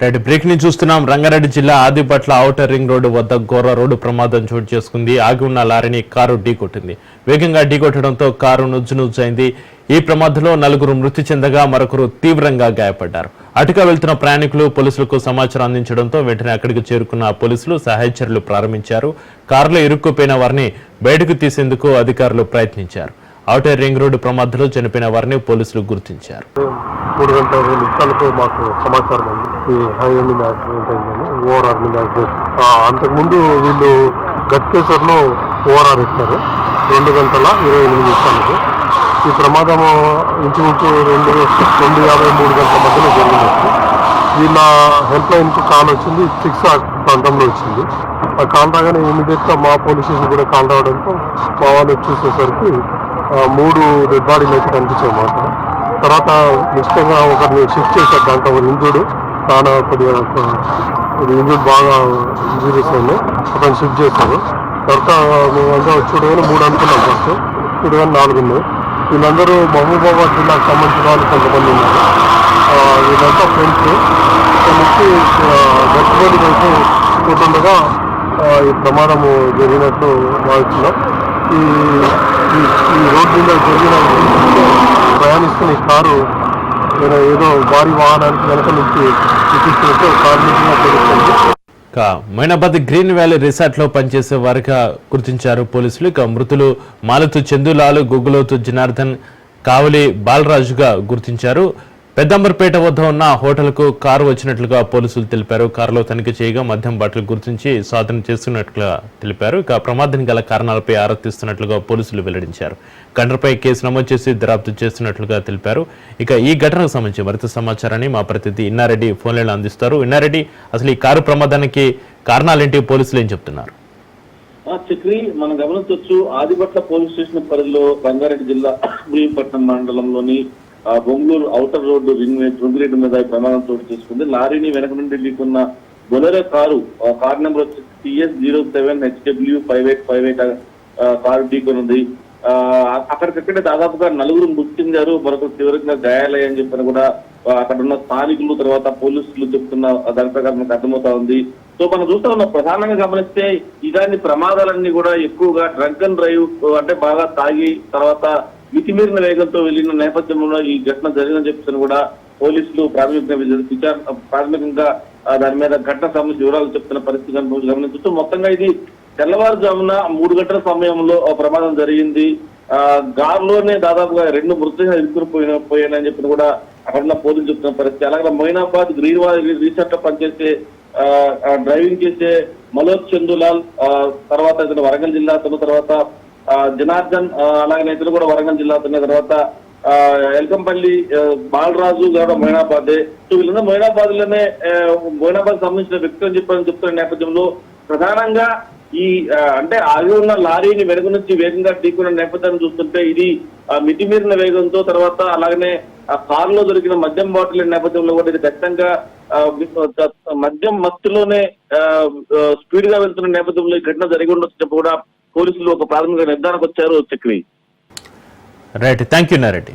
Right బ్రేక్ని చూస్తున్నాం. రంగారెడ్డి జిల్లా Adibatla outer ring road వద్ద ఘోర రోడ్డు ప్రమాదం చోటు చేసుకుంది. ఆగి ఉన్న లారీని కారు ఢీకొట్టింది. వేగంగా ఢీకొట్టడంతో కారు నుజ్జు నుజ్జైంది. ఈ ప్రమాదంలో నలుగురు మృతి చెందగా మరొకరు తీవ్రంగా గాయపడ్డారు. అటుగా వెళ్తున్న ప్రయాణికులు పోలీసులకు సమాచారం అందించడంతో వెంటనే అక్కడికి చేరుకున్న పోలీసులు సహాయ చర్యలు ప్రారంభించారు. కారులో ఇరుక్కుపోయిన వారిని బయటకు తీసేందుకు అధికారులు ప్రయత్నించారు. ఔటర్ రింగ్ రోడ్డు ప్రమాదంలో చనిపోయిన వారిని పోలీసులు గుర్తించారు. మూడు గంటల రెండు నిమిషాలకు మాకు సమాచారం అంది ఈ హైవే మీద యాక్సిడెంట్ అయిందని ఓఆర్ఆర్ మీద యాక్సిడెంట్. అంతకుముందు వీళ్ళు గట్కేశ్వర్లో ఓఆర్ఆర్ ఇస్తారు రెండు గంటల ఇరవై ఎనిమిది నిమిషాలకు. ఈ ప్రమాదం ఇంచుమించు రెండు రెండు యాభై మూడు గంటల మధ్యలో జరిగింది. వీళ్ళ హెల్ప్ లైన్కి కాల్ వచ్చింది. సిక్స్ ఆ ప్రాంతంలో వచ్చింది. ఆ కాల్ రాగానే ఇమీడియట్గా మా పోలీస్ స్టేషన్ కూడా కాల్ రావడంతో మా వాళ్ళు చూసేసరికి మూడు డెడ్ బాడీలు అయితే కనిపించాయి మాట తర్వాత నిశ్చితంగా ఒకరిని షిఫ్ట్ చేశారు దాంట్లో ఒక ఇంజుడు చాలా కొద్దిగా ఇంజుడ్ బాగా ఇంజురీస్ అయింది అతను షిఫ్ట్ చేశారు తర్వాత మేమంతా చూడగానే మూడు అనుకున్నాం ఫస్ట్ చూడగానే నాలుగు ఉన్నాయి. వీళ్ళందరూ మహబూబాబాద్ జిల్లాకు సంబంధించిన వాళ్ళు కొంతమంది ఉన్నారు. వీళ్ళంతా ఫ్రెండ్స్ ఇక్కడ నుంచి గచ్చిబౌలి వైపు పోతుండగా ఈ ప్రమాదము జరిగినట్టు భావిస్తున్నాం. ఈ ఈ- రోడ్డు మీద జరిగిన ప్రయాణిస్తున్న ఈ కారు ఏదో ఏదో భారీ వాహనానికి వెనక నుంచి చూపిస్తున్నట్టు కార్మికంగా తెలుస్తుంది ఇక మైనాబాద్ గ్రీన్ వ్యాలీ రిసార్ట్లో పనిచేసే వారిగా గుర్తించారు పోలీసులు. ఇక మృతులు మాలతు చందులాలు గుగ్గులోతు జనార్దన్ కావలి బాలరాజుగా గుర్తించారు. పెద్దంబర్పేట వద్ద ఉన్న హోటల్కు కారు వచ్చినట్లుగా పోలీసులు తెలిపారు. కారులో తనిఖీ చేయగా మద్యం బాటలు గుర్తించి స్వాధీనం చేస్తున్నట్లుగా తెలిపారు. ఇక ప్రమాదానికి గల కారణాలపై ఆరా తీస్తున్నట్లుగా పోలీసులు వెల్లడించారు. ఘటనపై కేసు నమోదు చేసి దర్యాప్తు చేస్తున్నట్లుగా తెలిపారు. ఇక ఈ ఘటనకు సంబంధించి మరింత సమాచారాన్ని మా ప్రతినిధి ఇన్నారెడ్డి ఫోన్లలో అందిస్తారు. ఇన్నారెడ్డి అసలు ఈ కారు ప్రమాదానికి కారణాలేంటి? పోలీసులు ఏం చెప్తున్నారు? చక్రి మనం గమనించవచ్చు ఆదిపట్ల పోలీస్ స్టేషన్ పరిధిలో రంగారెడ్డి జిల్లా భూమిపట్నం మండలంలోని Bongulur outer road ring ring మీద ప్రమాదం చోటు చేసుకుంది. లారీని వెనక నుండి ఢీకున్న బొలెరో కారు ఆ కార్ నెంబర్ వచ్చి TS zero seven HW five eight five eight car ఢీకొనుంది. ఆ, అక్కడికక్కడే దాదాపుగా నలుగురు మృతి చెందారు మరొకరు తీవ్రంగా గాయాలయ్యని చెప్పిన కూడా అక్కడ ఉన్న స్థానికులు తర్వాత పోలీసులు చెప్తున్న దాని ప్రకారం మనకు అర్థమవుతా ఉంది. సో మనం చూస్తా ఉన్న ప్రధానంగా గమనిస్తే ఇలాంటి ప్రమాదాలన్నీ కూడా ఎక్కువగా డ్రంక్ అండ్ డ్రైవ్ అంటే బాగా తాగి తర్వాత మితిమీరిన వేగంతో వెళ్ళిన నేపథ్యంలో ఈ ఘటన జరిగిందని చెప్తున్న కూడా పోలీసులు ప్రాథమిక విచారణ ప్రాథమికంగా దాని మీద ఘటన సంబంధించి వివరాలు చెప్తున్న పరిస్థితి గమని- గమనించుతూ మొత్తంగా ఇది తెల్లవారుజామున మూడు గంటల సమయంలో ప్రమాదం జరిగింది. ఆ గార్లోనే దాదాపుగా రెండు మృతదేహాలు ఇరుక్కుని పోయిన పోయానని చెప్పి కూడా అక్కడ పోలీసులు చెప్తున్న పరిస్థితి. అలాగే మొయినాబాద్ గ్రీన్ వాలీ రీసెర్ట్లో పనిచేసే ఆ, డ్రైవింగ్ చేసే మనోజ్ చందులాల్ ఆ, తర్వాత ఇతను వరంగల్ జిల్లా అతను తర్వాత జనార్దన్ అలాగే ఇతను కూడా వరంగల్ జిల్లా అతను తర్వాత ఆ, ఎల్కంపల్లి బాలరాజు కూడా మొయినాబాద్. సో వీళ్ళందరూ మొయినాబాద్లోనే మొయినాబాద్ సంబంధించిన వ్యక్తులు అని చెప్పని చెప్తున్న నేపథ్యంలో ప్రధానంగా ఈ అంటే ఆగి ఉన్న లారీని వెనుక నుంచి వేగంగా ఢీకున్న నేపథ్యాన్ని చూస్తుంటే ఇది మితిమీరిన వేగంతో తర్వాత అలాగనే ఆ కారులో దొరికిన మద్యం బాటిల్ నేపథ్యంలో కూడా ఇది ఖచ్చితంగా మద్యం మత్తులోనే స్పీడ్గా వెళ్తున్న నేపథ్యంలో ఈ ఘటన జరిగి ఉండొచ్చు కూడా పోలీసులు ఒక ప్రాథమిక నిర్ధారణకు వచ్చారు Chakri. Right thank you Nareddy.